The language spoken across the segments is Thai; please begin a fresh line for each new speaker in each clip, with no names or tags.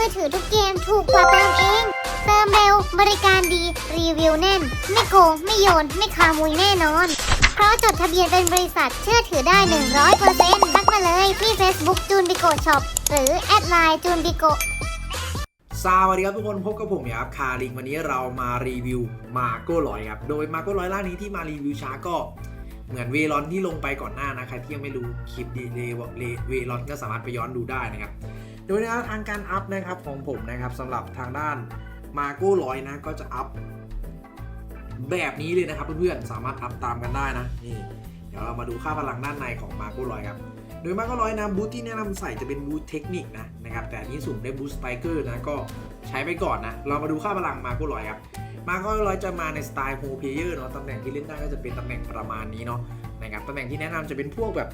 มือถือทุกเกมถูกกว่าเติมเอง เติมเร็วบริการดี รีวิวแน่น ไม่โกง ไม่โยน ไม่ขโมยแน่นอน เพราะจดทะเบียนเป็นบริษัทเชื่อถือได้ 100%ทักมาเลยที่ Facebook จูนบิโกช็อปหรือแอดไลน์จูนบิโก
สวัสดีครับทุกคนพบกับผมครับคาริงวันนี้เรามารีวิวมาโก้ร้อยครับโดยมาโก้ร้อยล่านี้ที่มารีวิวช้าก็เหมือนเวลอนที่ลงไปก่อนหน้านะใครที่ยังไม่รู้คลิปดีเลเวลอนก็สามารถไปย้อนดูได้นะครับ โดยแนวทางการอัพนะครับของผมนะครับสำหรับทางด้านมาโก้ร้อยนะก็จะอัพแบบนี้เลยนะครับเพื่อนๆสามารถอัพตามกันได้นะนี่เดี๋ยวเรามาดูค่าพลังด้านในของมาโก้ร้อยครับโดยมาโก็ร้อยนะบูทที่แนะนำใส่จะเป็นบูทเทคนิคนะนะครับแต่อันนี้สุ่มได้บูทสไปเกอร์นะก็ใช้ไปก่อนนะเรามาดูค่าพลังมาโก็ร้อยครับมาโก็ร้อยจะมาในสไตล์โฮเพเยอร์เนาะตำแหน่งที่เล่นได้ก็จะเป็นตำแหน่งประมาณนี้เนาะนะครับตำแหน่งที่แนะนำจะเป็นพวกแบบ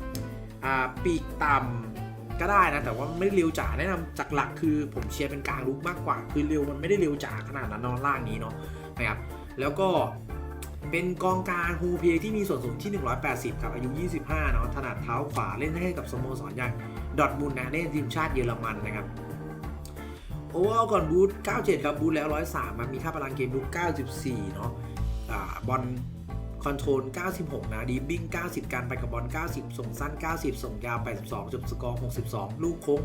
ปีกต่ำ ก็ได้นะ แต่ว่าไม่ได้เร็วจ๋าแนะนำจากหลักคือผมเชียร์เป็นกลางลุกมากกว่า คือเร็วมันไม่ได้เร็วจ๋าขนาดนั้นนอนล่างนี้เนาะนะครับแล้วก็เป็นกองกลางฮูเพียที่มีส่วนสูงที่ 180ครับอายุ 25 เนาะถนัดเท้าขวาเล่นให้กับสโมสรอย่างดอทมุนนะเล่นทีมชาติเยอรมันนะครับโอเวอร์ก่อนบูท97 ครับบูทแล้ว 103 มันมีค่าพลังเกมลุก94 เนาะอ่าบอล คอนโทรล 96 นะดีบิ้ง 90 การไปกับบอล 90 ส่งสั้น 90 ส่งยาว 82 จบสกอร์ 62 ลูกโค้ง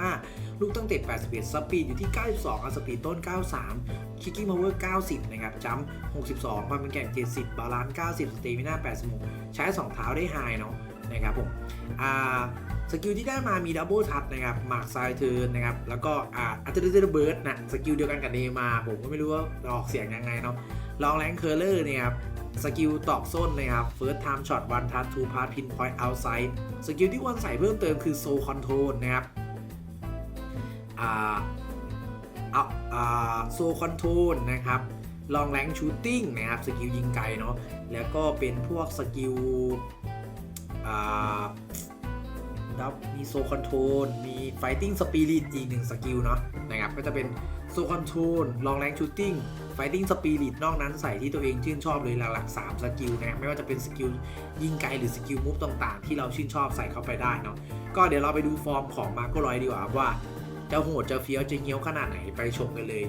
85 ลูกตั้งเตะ 81 สปีดอยู่ที่ 92อะสปีดต้น 93 คิกกิ้งพาวเวอร์ 90 นะครับจัมป์62ความเป็นแก่ง 70 บาลานซ์ 90 สเตมิน่า 86 ใช้ 2 เท้าได้ไฮเนาะนะครับผมอ่าสกิลที่ได้มามีดับเบิลทัชนะครับมาร์คไซเทิร์นนะครับ แล้วก็อ่าอัตเตอร์เบิร์ดนะสกิลเดียวกันกับเนมาผมก็ไม่รู้ว่าออกเสียงยังไงเนาะลองแรงเคอร์เลอร์เนี่ยครับ สกิลตอกส้นนะครับ First Time Shot One Touch Two Pass Pinpoint Outside สกิลที่วันใส่เพิ่มเติมคือ Soul Control นะครับอ่าเอาอ่าโซคอนโทรลนะครับลองแรงชูตติ้งนะครับสกิลยิงไกลเนาะแล้วก็เป็นพวกสกิลอ่า แล้วมีโซคอนโทรลมีไฟติ้งสปิริตอีกหนึ่งสกิลเนาะนะครับก็จะเป็นโซคอนโทรลลองแรงชูตติ้งไฟติ้งสปิริตนอกนั้นใส่ที่ตัวเองชื่นชอบเลยหลักๆ3สกิลนะไม่ว่าจะเป็นสกิลยิงไกลหรือสกิลมูฟต่างๆ ที่เราชื่นชอบใส่เข้าไปได้เนาะก็เดี๋ยวเราไปดูฟอร์มของมาร์โกรอยดีกว่าว่าจะโหดจะเฟี้ยวจะเงี้ยวขนาดไหนไปชมกันเลย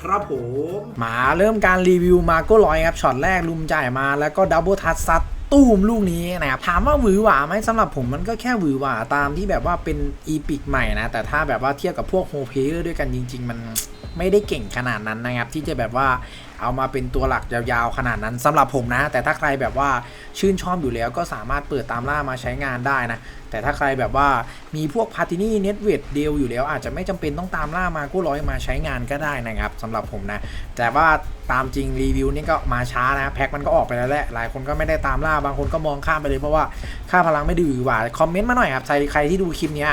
ครับผม มาเริ่มการรีวิวมาโก้ร้อยครับช็อตแรกลุมจ่ายมาแล้วก็ดับเบิลทัชซัด ตู้มลูกนี้นะครับถามว่าหวือหวาไหมสำหรับผมมันก็แค่หวือหวาตามที่แบบว่าเป็นอีพิกใหม่นะ แต่ถ้าแบบว่าเทียบกับพวกโฮเพเยอร์ด้วยกันจริง ๆ มันไม่ได้เก่งขนาดนั้นนะครับ ที่จะแบบว่าเอามาเป็นตัวหลักยาวๆขนาดนั้นสำหรับผมนะ แต่ถ้าใครแบบว่าชื่นชอบอยู่แล้วก็สามารถเปิดตามล่ามาใช้งานได้นะ แต่ถ้าใครแบบว่ามีพวกพาร์ตินี่เน็ตเวดเดลอยู่แล้ว อาจจะไม่จำเป็นต้องตามล่ามากู้ร้อยมาใช้งานก็ได้นะครับสำหรับผมนะ แต่ว่าตามจริงรีวิวนี่ก็มาช้านะแพ็คมันก็ออกไปแล้วแหละหลายคนก็ไม่ได้ตามล่าบางคนก็มองข้ามไปเลยเพราะว่าค่าพลังไม่ดีหว่าคอมเมนต์มาหน่อยครับใครใครที่ดูคลิปเนี้ย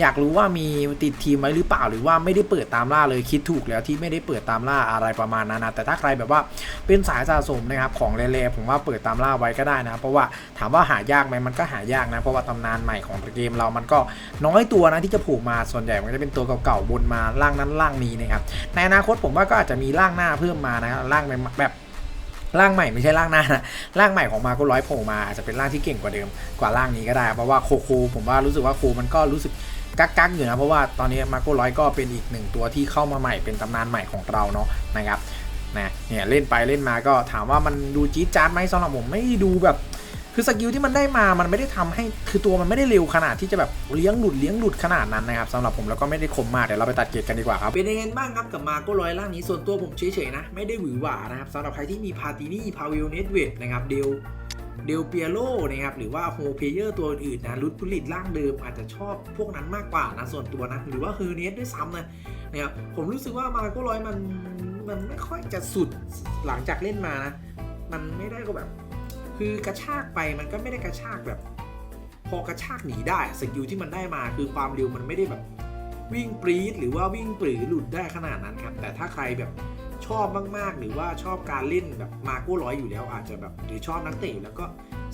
อยากรู้ว่ามีติดทีมไว้หรือเปล่าหรือว่าไม่ได้เปิดตามล่าเลยคิดถูกแล้วที่ไม่ได้เปิดตามล่าอะไรประมาณนั้นนะแต่ถ้าใครแบบว่าเป็นสายสะสมนะครับของเล่ๆผมว่าเปิดตามล่าไว้ก็ได้นะเพราะว่าถามว่าหายากไหมมันก็หายากนะเพราะว่าตำนานใหม่ของเกมเรามันก็น้อยตัวนะที่จะผูกมาส่วนใหญ่มันก็จะเป็นตัวเก่าๆบนมาล่างนั้นล่างนี้นะครับในอนาคตผมว่าก็อาจจะมีล่างหน้าเพิ่มมานะครับล่างแบบร่างใหม่ไม่ใช่ร่างหน้านะร่างใหม่ของมาก็ร้อยโผล่มาอาจจะเป็นร่างที่เก่งกว่าเดิมกว่าร่างนี้ก็ได้ เพราะว่าโคโคผมว่ารู้สึกว่าโคมันก็รู้สึก กักกักๆอยู่นะ เพราะว่าตอนนี้มาโก้ร้อยก็เป็นอีกหนึ่งตัวที่เข้ามาใหม่เป็นตำนานใหม่ของเราเนาะนะครับนะเนี่ยเล่นไปเล่นมาก็ถามว่ามันดูจี๊ดจ๊าดไหมสำหรับผมไม่ดูแบบคือสกิลที่มันได้มา มันไม่ได้ทำให้ คือตัวมันไม่ได้เร็วขนาดที่จะแบบเลี้ยงหลุดเลี้ยงหลุดขนาดนั้นนะครับสำหรับผมแล้วก็ไม่ได้คมมาก เดี๋ยวเราไปตัดเกรดกันดีกว่าครับ เป็นยังไงบ้างครับกับมาโก้ร้อยล่างนี้ ส่วนตัวผมเฉยๆนะ ไม่ได้หวือหวานะครับสำหรับใครที่มีพาตินี่พาวิลเนตเวดนะครับเดล เดลเปียโลนะครับหรือว่าโฮเพเยอร์ตัวอื่นนะรุดผลิตร่างเดิมอาจจะชอบพวกนั้นมากกว่านะส่วนตัวนะ หรือว่าเฮอร์เนสด้วยซ้ำนะนะครับผมรู้สึกว่ามาโก้ร้อยมันมันไม่ค่อยจะสุดหลังจากเล่นมานะ มันไม่ได้ก็แบบ คือกระชากไปมันก็ไม่ได้กระชากแบบ พอกระชากหนีได้สกิลที่มันได้มาคือความเร็วมันไม่ได้แบบวิ่งปรีดหรือว่าวิ่งปรือหลุดได้ขนาดนั้นครับแต่ถ้าใครแบบ ชอบมากๆ หรือว่าชอบการเล่นแบบมาโก้ร้อยอยู่แล้วอาจจะแบบหรือชอบนักเตะอยู่แล้วก็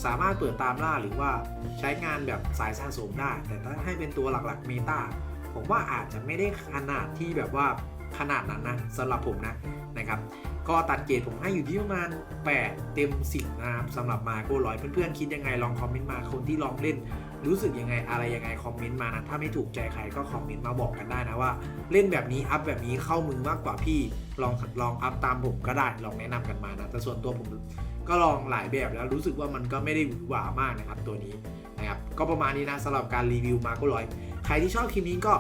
สามารถเปิดตามล่าหรือว่าใช้งานแบบสายสะสมได้ แต่ถ้าให้เป็นตัวหลักๆเมตาผมว่าอาจจะไม่ได้ขนาดที่แบบว่าขนาดนั้นนะสำหรับผมนะนะครับก็ตัดเกรดผมให้อยู่ที่ประมาณ 8 เต็ม 10 นะครับสำหรับมาโก้ร้อยเพื่อนๆ คิดยังไงลองคอมเมนต์มาคนที่ลองเล่น รู้สึกยังไงอะไรยังไงคอมเมนต์มานะถ้าไม่ถูกใจใครก็คอมเมนต์มาบอกกันได้นะว่า เล่นแบบนี้อัพแบบนี้เข้ามือมากกว่าพี่ลองลองอัพตามผมก็ได้ลองแนะนำกันมานะแต่ส่วนตัวผมก็ลองหลายแบบแล้วรู้สึกว่ามันก็ไม่ได้หวือหวามากนะครับตัวนี้นะครับก็ประมาณนี้นะสำหรับการรีวิวมาก้ร้อยใครที่ชอบคลิปนี้ก็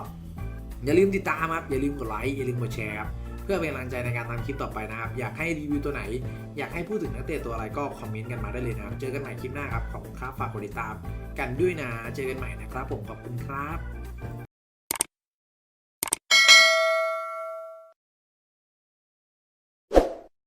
อย่าลืมติดตามครับอย่าลืมกดไลค์อย่าลืมกดแชร์ครับ เพื่อเป็นกำลังใจในการทำคลิปต่อไปนะครับ อยากให้รีวิวตัวไหน อยากให้พูดถึงนักเตะตัวอะไรก็คอมเมนต์กันมาได้เลยนะครับ เจอกันใหม่คลิปหน้าครับ ขอบคุณครับ ฝากกดติดตามกันด้วยนะ เจอกันใหม่นะครับผม ขอบคุณครับ